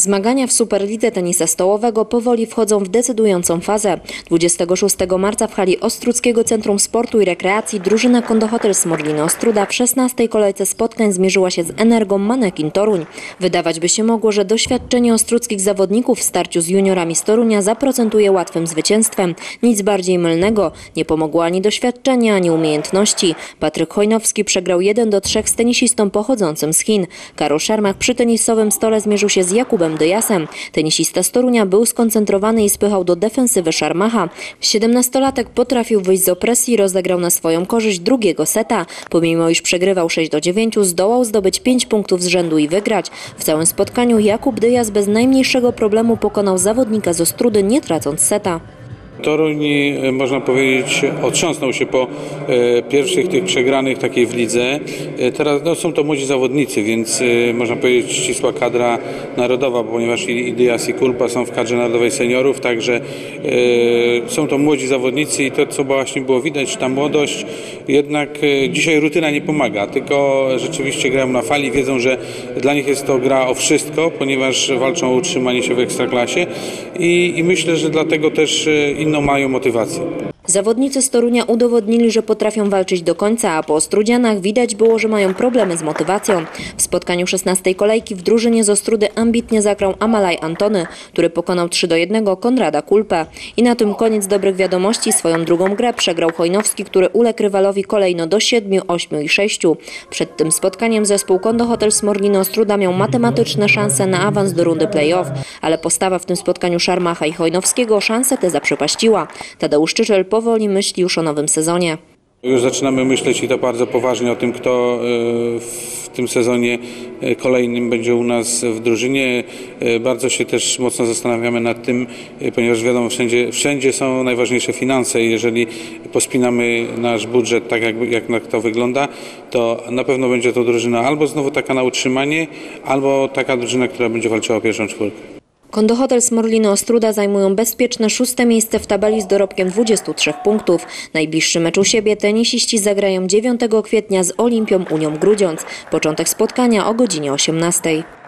Zmagania w Superlidze tenisa stołowego powoli wchodzą w decydującą fazę. 26 marca w hali Ostruckiego Centrum Sportu i Rekreacji drużyna Kondohotel Smorliny Ostruda w 16 kolejce spotkań zmierzyła się z Energą Manekin Toruń. Wydawać by się mogło, że doświadczenie ostruckich zawodników w starciu z juniorami z Torunia zaprocentuje łatwym zwycięstwem. Nic bardziej mylnego. Nie pomogło ani doświadczenie, ani umiejętności. Patryk Hojnowski przegrał 1 do 3 z tenisistą pochodzącym z Chin. Karol Szarmach przy tenisowym stole zmierzył się z Jakubem Dyasem. Tenisista z Torunia był skoncentrowany i spychał do defensywy Szarmacha. 17-latek potrafił wyjść z opresji i rozegrał na swoją korzyść drugiego seta. Pomimo iż przegrywał 6 do 9, zdołał zdobyć 5 punktów z rzędu i wygrać. W całym spotkaniu Jakub Dyas bez najmniejszego problemu pokonał zawodnika z Ostrudy, nie tracąc seta. Toruń, e, można powiedzieć, otrząsnął się po e, pierwszych tych przegranych takiej w lidze. E, teraz no, są to młodzi zawodnicy, więc można powiedzieć ścisła kadra narodowa, ponieważ i, Dias i Kulpa są w kadrze narodowej seniorów, także są to młodzi zawodnicy i to, co właśnie było widać, ta młodość, jednak dzisiaj rutyna nie pomaga, tylko rzeczywiście grają na fali, wiedzą, że dla nich jest to gra o wszystko, ponieważ walczą o utrzymanie się w ekstraklasie i, i myślę, że dlatego też e, inną mają motywację. Zawodnicy z Torunia udowodnili, że potrafią walczyć do końca, a po Ostrudzianach widać było, że mają problemy z motywacją. W spotkaniu 16 kolejki w drużynie z Ostrudy ambitnie zagrał Amalaj Antony, który pokonał 3 do 1 Konrada Kulpę. I na tym koniec dobrych wiadomości. Swoją drugą grę przegrał Chojnowski, który uległ rywalowi kolejno do 7, 8 i 6. Przed tym spotkaniem zespół Kondo Hotel Smorliny Ostruda miał matematyczne szanse na awans do rundy play-off, ale postawa w tym spotkaniu Szarmacha i Chojnowskiego szanse te zaprzepaściła. Tadeusz Czyczel powoli myśli już o nowym sezonie. Już zaczynamy myśleć i to bardzo poważnie o tym, kto e, w tym sezonie e, kolejnym będzie u nas w drużynie. E, Bardzo się też mocno zastanawiamy nad tym, ponieważ wiadomo, wszędzie, wszędzie są najważniejsze finanse i jeżeli pospinamy nasz budżet tak, jak, jak to wygląda, to na pewno będzie to drużyna albo znowu taka na utrzymanie, albo taka drużyna, która będzie walczyła o pierwszą czwórkę. Kondohotel Smorliny Ostruda zajmują bezpieczne szóste miejsce w tabeli z dorobkiem 23 punktów. Najbliższy mecz u siebie tenisiści zagrają 9 kwietnia z Olimpią Unią Grudziądz. Początek spotkania o godzinie 18.